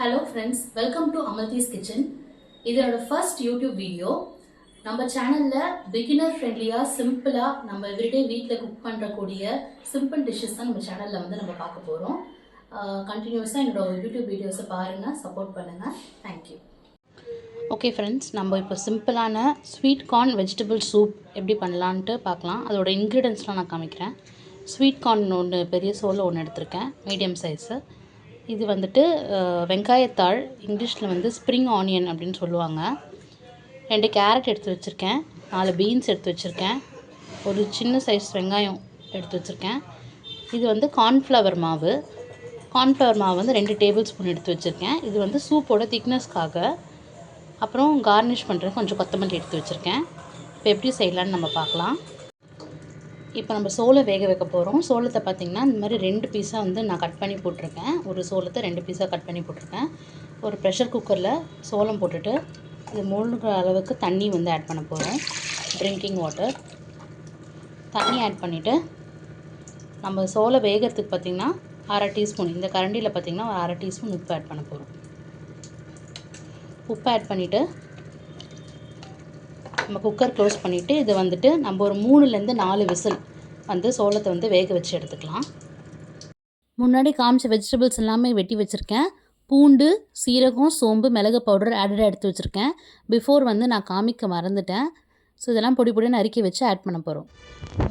Hello friends welcome to Amaldees kitchen இதோட first YouTube video நம்ம சேனலில் பிகினர் ஃப்ரெண்ட்லியாக சிம்பிளாக நம்ம எவ்ரிடே வீட்டில் குக் பண்ணுறக்கூடிய சிம்பிள் டிஷ்ஷஸ் தான் நம்ம சேனலில் வந்து நம்ம பார்க்க போகிறோம் கண்டினியூஸாக என்னோட யூடியூப் வீடியோஸை பாருங்கள் சப்போர்ட் பண்ணுங்கள் தேங்க்யூ ஓகே ஃப்ரெண்ட்ஸ் நம்ம இப்போ சிம்பிளான ஸ்வீட் கார்ன் வெஜிடபிள் சூப் எப்படி பண்ணலான்ட்டு பார்க்கலாம். அதோட இன்க்ரீடியன்ஸ்லாம் நான் காமிக்கிறேன். ஸ்வீட் கார்ன் ஒன்று பெரிய சோளம் ஒன்று எடுத்திருக்கேன். மீடியம் சைஸு இது வந்துட்டு வெங்காயத்தாள் இங்கிலீஷில் வந்து ஸ்ப்ரிங் ஆனியன் அப்படின்னு சொல்லுவாங்க. ரெண்டு கேரட் எடுத்து வச்சுருக்கேன். நாலு பீன்ஸ் எடுத்து வச்சுருக்கேன். ஒரு சின்ன சைஸ் வெங்காயம் எடுத்து வச்சுருக்கேன். இது வந்து கார்ன்ஃப்ளவர் மாவு. கார்ன்ஃப்ளவர் மாவு வந்து ரெண்டு டேபிள் ஸ்பூன் எடுத்து வச்சுருக்கேன். இது வந்து சூப்போட திக்னஸ்க்காக அப்புறம் கார்னிஷ் பண்ணுறது கொஞ்சம் கொத்தமல்லி எடுத்து வச்சுருக்கேன். இப்போ எப்படி செய்யலான்னு நம்ம பார்க்கலாம். இப்போ நம்ம சோளம் வேக வைக்க போகிறோம் சோளத்தை பார்த்திங்கன்னா இந்த மாதிரி ரெண்டு பீஸாக வந்து நான் கட் பண்ணி போட்டிருக்கேன். ஒரு சோளத்தை ரெண்டு பீஸாக கட் பண்ணி போட்டிருக்கேன். ஒரு ப்ரெஷர் குக்கரில் சோளம் போட்டுட்டு இது மூழ்கிற அளவுக்கு தண்ணி வந்து ஆட் பண்ண போகிறோம் ட்ரிங்கிங் வாட்டர் தண்ணி ஆட் பண்ணிவிட்டு நம்ம சோளம் வேகிறதுக்கு பார்த்திங்கன்னா அரை டீஸ்பூன் இந்த கரண்டியில் பார்த்திங்கன்னா ஒரு அரை டீஸ்பூன் உப்பு ஆட் பண்ண போகிறோம் உப்பு ஆட் பண்ணிவிட்டு நம்ம குக்கர் க்ளோஸ் பண்ணிவிட்டு இது வந்துட்டு நம்ம ஒரு மூணுலேருந்து நாலு விசில் வந்து சோளத்தை வந்து வேக வச்சு எடுத்துக்கலாம். முன்னாடி காமிச்ச வெஜிடபிள்ஸ் எல்லாமே வெட்டி வச்சுருக்கேன். பூண்டு சீரகம் சோம்பு மிளகு பவுடர் ஆடடாக எடுத்து வச்சுருக்கேன். பிஃபோர் வந்து நான் காமிக்க மறந்துட்டேன். ஸோ இதெல்லாம் பொடி பொடி நறுக்கி வச்சு ஆட் பண்ண போகிறோம்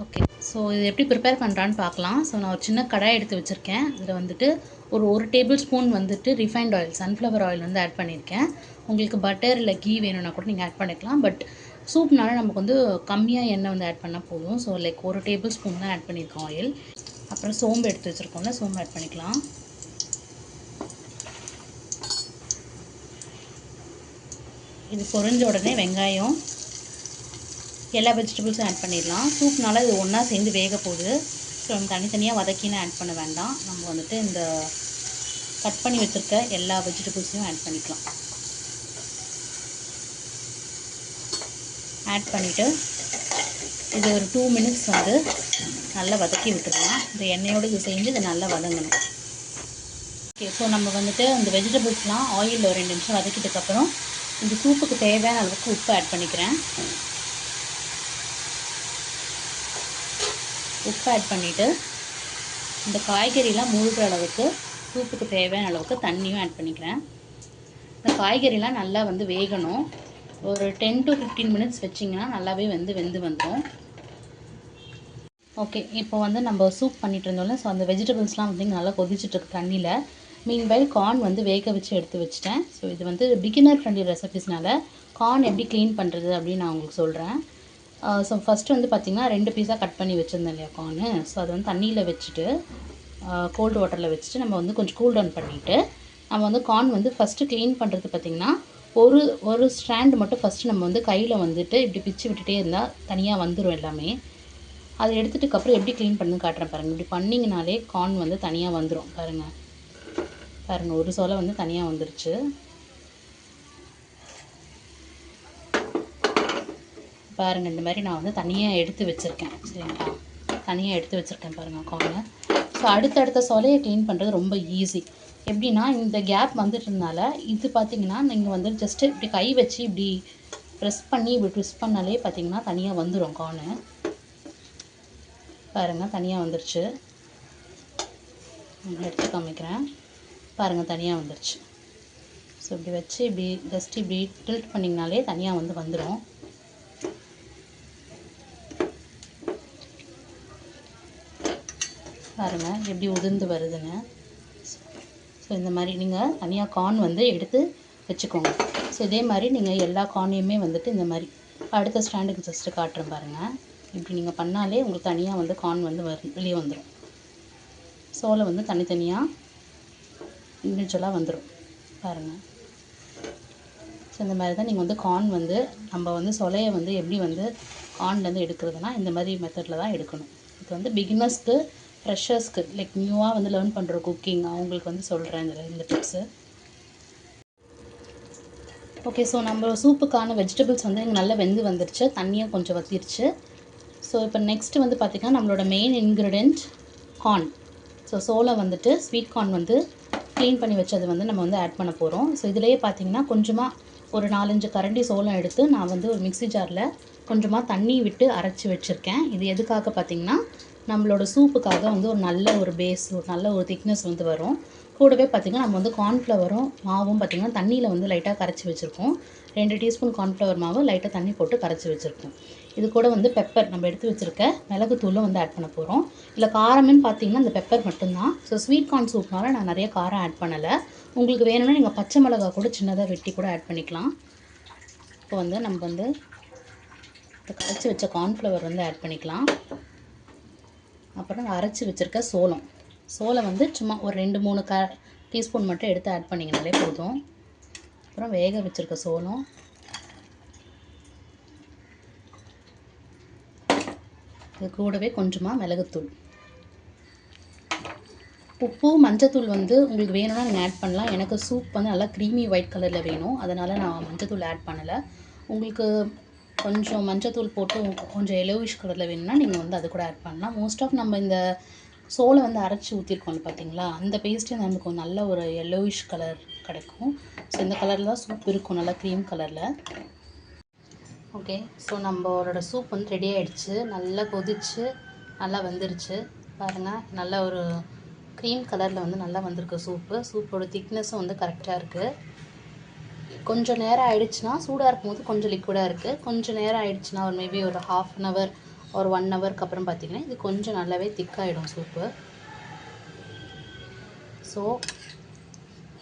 ஓகே ஸோ இது எப்படி ப்ரிப்பேர் பண்ணுறான்னு பார்க்கலாம். ஸோ நான் ஒரு சின்ன கடாய் எடுத்து வச்சுருக்கேன். இதில் வந்துட்டு ஒரு ஒரு டேபிள் ஸ்பூன் வந்துட்டு ரிஃபைண்ட் ஆயில் சன்ஃப்ளவர் ஆயில் வந்து ஆட் பண்ணியிருக்கேன். உங்களுக்கு பட்டர் இல்லை கீ வேணும்னா கூட நீங்கள் ஆட் பண்ணிக்கலாம். பட் சூப்னால நமக்கு வந்து கம்மியாக எண்ணெய் வந்து ஆட் பண்ணால் போதும். ஸோ லைக் ஒரு டேபிள் ஸ்பூன் தான் ஆட் பண்ணியிருக்கோம் ஆயில் அப்புறம் சோம்பு எடுத்து வச்சுருக்கோம்ல சோம்பு ஆட் பண்ணிக்கலாம். இது பொரிஞ்ச உடனே வெங்காயம் எல்லா வெஜிடபிள்ஸும் ஆட் பண்ணிடலாம். சூப்னால இது ஒன்றா சேர்ந்து வேக போகுது ஸோ நம்ம தனித்தனியாக வதக்கின்னு ஆட் பண்ண வேண்டாம். நம்ம வந்துட்டு இந்த கட் பண்ணி வச்சுருக்க எல்லா வெஜிடபிள்ஸையும் ஆட் பண்ணிக்கலாம். ஆட் பண்ணிவிட்டு இது ஒரு டூ மினிட்ஸ் வந்து நல்லா வதக்கி விட்டுடலாம் இந்த எண்ணெயோடு இது செஞ்சு இதை நல்லா வதங்கணும். ஓகே ஸோ நம்ம வந்துட்டு இந்த வெஜிடபிள்ஸ்லாம் ஆயிலில் ஒரு ரெண்டு நிமிஷம் வதக்கிட்டதுக்கப்புறம் இந்த சூப்புக்கு தேவையான அளவுக்கு உப்பு ஆட் பண்ணிக்கிறேன். உப்பு ஆட் பண்ணிவிட்டு இந்த காய்கறிலாம் மூழ்கிற அளவுக்கு சூப்புக்கு தேவையான அளவுக்கு தண்ணியும் ஆட் பண்ணிக்கிறேன். இந்த காய்கறிலாம் நல்லா வந்து வேகணும். ஒரு டென் டு ஃபிஃப்டீன் மினிட்ஸ் வச்சிங்கன்னா நல்லாவே வந்து வெந்து வந்துடும் ஓகே இப்போ வந்து நம்ம சூப் பண்ணிட்டு இருந்தோம்ல ஸோ அந்த வெஜிடபிள்ஸ்லாம் வந்து நல்லா கொதிச்சுட்டு இருக்கு தண்ணியில். மீன்வைல் கார்ன் வந்து வேக வச்சு எடுத்து வச்சுட்டேன். ஸோ இது வந்து பிகினர் ஃப்ரெண்ட்லி ரெசிபிஸ்னால கார்ன் எப்படி க்ளீன் பண்ணுறது அப்படின்னு நான் உங்களுக்கு சொல்கிறேன் ஸோ uh, ஃபஸ்ட்டு வந்து பார்த்திங்கன்னா ரெண்டு பீஸாக கட் பண்ணி வச்சுருந்தேன் இல்லையா கார்னு ஸோ அதை வந்து தண்ணியில் வச்சுட்டு uh, கோல்டு வாட்டரில் வச்சுட்டு நம்ம வந்து கொஞ்சம் கூல் டவுன் பண்ணிவிட்டு நம்ம வந்து கார்ன் வந்து ஃபஸ்ட்டு க்ளீன் பண்ணுறது பார்த்திங்கன்னா ஒரு ஒரு ஸ்ட்ராண்ட் மட்டும் ஃபஸ்ட்டு நம்ம வந்து கையில் வந்துட்டு இப்படி பிச்சு விட்டுட்டே இருந்தால் தனியாக வந்துடும் எல்லாமே. அதை எடுத்துட்டுக்கு அப்புறம் எப்படி க்ளீன் பண்ணுன்னு காட்டுறேன் பாருங்கள் இப்படி பண்ணிங்கனாலே கார்ன் வந்து தனியாக வந்துடும் பாருங்கள் பாருங்கள் ஒரு சோலை வந்து தனியாக வந்துருச்சு. பாருங்கள் இந்த மாதிரி நான் வந்து தனியாக எடுத்து வச்சுருக்கேன். சரிங்களா? தனியாக எடுத்து வச்சுருக்கேன் பாருங்கள் கார்னை ஸோ அடுத்தடுத்த சோலையை க்ளீன் பண்ணுறது ரொம்ப ஈஸி எப்படின்னா இந்த கேப் வந்துட்டதுனால இது பார்த்தீங்கன்னா நீங்கள் வந்து ஜஸ்ட்டு இப்படி கை வச்சு இப்படி ப்ரெஸ் பண்ணி இப்படி ட்விஸ்ட் பண்ணாலே பார்த்தீங்கன்னா தனியாக வந்துடும் கார்னு பாருங்கள் தனியாக வந்துருச்சு. எடுத்து காமிக்கிறேன். பாருங்கள் தனியாக வந்துருச்சு. ஸோ இப்படி வச்சு இப்படி ஜஸ்ட் இப்படி டில்ட் பண்ணிங்கனாலே தனியாக வந்து வந்துடும் பாருங்கள் எப்படி உதிர்ந்து வருதுன்னு. ஸோ இந்த மாதிரி நீங்கள் தனியாக கார்ன் வந்து எடுத்து வச்சுக்கோங்க. ஸோ இதே மாதிரி நீங்கள் எல்லா கார்னையுமே வந்துட்டு இந்த மாதிரி அடுத்த ஸ்டாண்டுக்கு ஜஸ்ட்டு காட்டுறேன் பாருங்கள் இப்படி நீங்கள் பண்ணாலே உங்களுக்கு தனியாக வந்து கார்ன் வந்து வரும் வெளியே வந்துடும் சோலை வந்து தனித்தனியாக இண்டிவிஜுவலாக வந்துடும் பாருங்கள் ஸோ இந்த மாதிரி தான் நீங்கள் வந்து கார்ன் வந்து நம்ம வந்து சொலையை வந்து எப்படி வந்து கார்ன்லேருந்து எடுக்கிறதுனா இந்த மாதிரி மெத்தடில் தான் எடுக்கணும். இது வந்து பிகினர்ஸ்க்கு ஃப்ரெஷர்ஸ்க்கு லைக் நியூவாக வந்து லேர்ன் பண்ணுற குக்கிங் அவங்களுக்கு வந்து சொல்கிறேன் இந்த இந்த டிப்ஸு ஓகே ஸோ நம்ம சூப்புக்கான வெஜிடபிள்ஸ் வந்து எனக்கு நல்லா வெந்து வந்துருச்சு. தண்ணியும் கொஞ்சம் வத்திருச்சு. ஸோ இப்போ நெக்ஸ்ட்டு வந்து பார்த்திங்கன்னா நம்மளோட மெயின் இன்க்ரீடியன்ட் கார்ன் ஸோ சோளம் வந்துட்டு ஸ்வீட் கார்ன் வந்து க்ளீன் பண்ணி வச்சது வந்து நம்ம வந்து ஆட் பண்ண போகிறோம் ஸோ இதிலேயே பார்த்தீங்கன்னா கொஞ்சமாக ஒரு நாலஞ்சு கரண்டி சோளம் எடுத்து நான் வந்து ஒரு மிக்ஸி ஜாரில் கொஞ்சமாக தண்ணி விட்டு அரைச்சி வச்சுருக்கேன். இது எதுக்காக பார்த்தீங்கன்னா நம்மளோட சூப்புக்காக வந்து ஒரு நல்ல ஒரு பேஸ் ஒரு நல்ல ஒரு திக்னஸ் வந்து வரும். கூடவே பார்த்திங்கன்னா நம்ம வந்து கார்ன்ஃப்ளவரும் மாவும் பார்த்திங்கன்னா தண்ணியில் வந்து லைட்டாக கரைச்சி வச்சுருக்கோம். ரெண்டு டீஸ்பூன் கார்ன்ஃப்ளவர் மாவு லைட்டாக தண்ணி போட்டு கரைச்சி வச்சுருக்கோம். இது கூட வந்து பெப்பர் நம்ம எடுத்து வச்சுருக்க மிளகுத்தூளும் வந்து ஆட் பண்ண போகிறோம் இல்லை காரம்னு பார்த்தீங்கன்னா அந்த பெப்பர் மட்டும்தான். ஸோ ஸ்வீட் கார்ன் சூப்னால நான் நிறைய காரம் ஆட் பண்ணலை. உங்களுக்கு வேணும்னா நீங்கள் பச்சை மிளகா கூட சின்னதாக வெட்டி கூட ஆட் பண்ணிக்கலாம். இப்போ வந்து நம்ம வந்து கரைச்சி வச்ச கார்ன்ஃப்ளவர் வந்து ஆட் பண்ணிக்கலாம். அப்புறம் நான் அரைச்சி வச்சுருக்க சோளம். சோளம் வந்து சும்மா ஒரு ரெண்டு மூணு க டீஸ்பூன் மட்டும் எடுத்து ஆட் பண்ணிங்கனாலே போதும். அப்புறம் வேக வச்சுருக்க சோளம். இது கூடவே கொஞ்சமாக மிளகுத்தூள். உப்பு மஞ்சத்தூள் வந்து உங்களுக்கு வேணும்னா நீங்கள் ஆட் பண்ணலாம். எனக்கு சூப் வந்து நல்லா க்ரீமி ஒயிட் கலரில் வேணும். அதனால் நான் மஞ்சத்தூள் ஆட் பண்ணலை. உங்களுக்கு கொஞ்சம் மஞ்சத்தூள் போட்டு கொஞ்சம் எலோவிஷ் கலரில் வேணும்னா நீங்கள் வந்து அது கூட ஆட் பண்ணலாம். மோஸ்ட் ஆஃப் நம்ம இந்த சோளை வந்து அரைச்சி ஊற்றிருக்கோம்ல பார்த்தீங்களா அந்த பேஸ்ட்டே நமக்கு ஒரு நல்ல ஒரு எல்லோவிஷ் கலர் கிடைக்கும். ஸோ இந்த கலரில் தான் சூப் இருக்கும் நல்லா க்ரீம் கலரில் ஓகே ஸோ நம்மளோட சூப் வந்து ரெடி ஆகிடுச்சு நல்லா கொதிச்சு நல்லா வந்துருச்சு. பாருங்கள் நல்ல ஒரு க்ரீம் கலரில் வந்து நல்லா வந்திருக்கு சூப்பு சூப்போட திக்னஸும் வந்து கரெக்டாக இருக்குது கொஞ்சம் நேரம் ஆயிடுச்சுன்னா சூடாக இருக்கும்போது கொஞ்சம் லிக்விடாக இருக்குது கொஞ்சம் நேரம் ஆயிடுச்சுன்னா ஒரு மேபி ஒரு ஹாஃப் அன் ஹவர் ஒரு ஒன் ஹவருக்கு அப்புறம் பார்த்தீங்கன்னா இது கொஞ்சம் நல்லாவே திக்காகிடும் சூப்பு ஸோ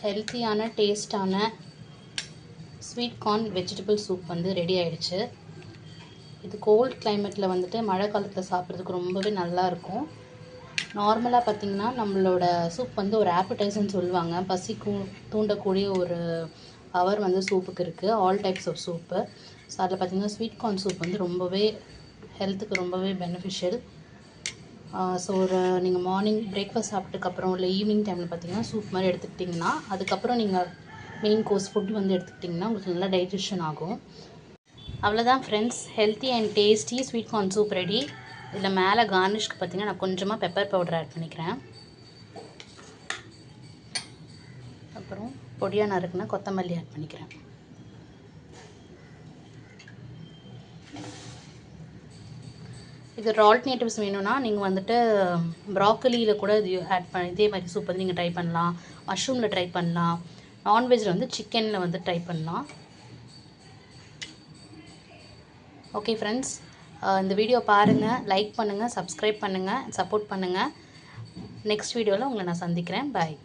ஹெல்த்தியான டேஸ்டான ஸ்வீட் கார்ன் வெஜிடபிள் சூப் வந்து ரெடி ஆயிடுச்சு. இது கோல்ட் கிளைமேட்டில் வந்துட்டு மழை காலத்தில் சாப்பிட்றதுக்கு ரொம்பவே நல்லாயிருக்கும் நார்மலாக பார்த்திங்கன்னா நம்மளோட சூப் வந்து ஒரு ஆப்பிடைசர்னு சொல்லுவாங்க. பசிக்கு தூண்டக்கூடிய ஒரு பவர் வந்து சூப்புக்கு இருக்குது all types of soup so அதில் பார்த்திங்கன்னா ஸ்வீட் கார்ன் சூப் வந்து ரொம்பவே ஹெல்த்துக்கு ரொம்பவே பெனிஃபிஷியல் ஸோ ஒரு நீங்கள் மார்னிங் பிரேக்ஃபாஸ்ட் சாப்பிட்டதுக்கப்புறம் இல்லை ஈவினிங் டைமில் பார்த்தீங்கன்னா சூப் மாதிரி எடுத்துக்கிட்டிங்கன்னா அதுக்கப்புறம் நீங்கள் மெயின் கோர்ஸ் ஃபுட் வந்து எடுத்துக்கிட்டிங்கன்னா உங்களுக்கு நல்லா டைஜஷன் ஆகும். அவ்வளோதான் friends healthy and tasty sweet corn soup ready இதில் மேலே கார்னிஷ்க்கு பார்த்தீங்கன்னா நான் கொஞ்சமாக பெப்பர் பவுடர் ஆட் பண்ணிக்கிறேன். அப்புறம் பொடியாக நறுக்குனா கொத்தமல்லி ஆட் பண்ணிக்கிறேன். இது ஆல்டர்னேட்டிவ்ஸ் வேணும்னா நீங்கள் வந்துட்டு ப்ராக்கலியில் கூட இது ஆட் பண்ண இதே மாதிரி சூப் வந்து நீங்கள் ட்ரை பண்ணலாம். மஷ்ரூமில் ட்ரை பண்ணலாம். நான்வெஜ்ஜில் வந்து சிக்கனில் வந்து ட்ரை பண்ணலாம். ஓகே ஃப்ரெண்ட்ஸ் இந்த வீடியோ பாருங்கள் லைக் பண்ணுங்கள் சப்ஸ்கிரைப் பண்ணுங்கள் சப்போர்ட் பண்ணுங்கள் நெக்ஸ்ட் வீடியோவில் உங்களை நான் சந்திக்கிறேன். பாய்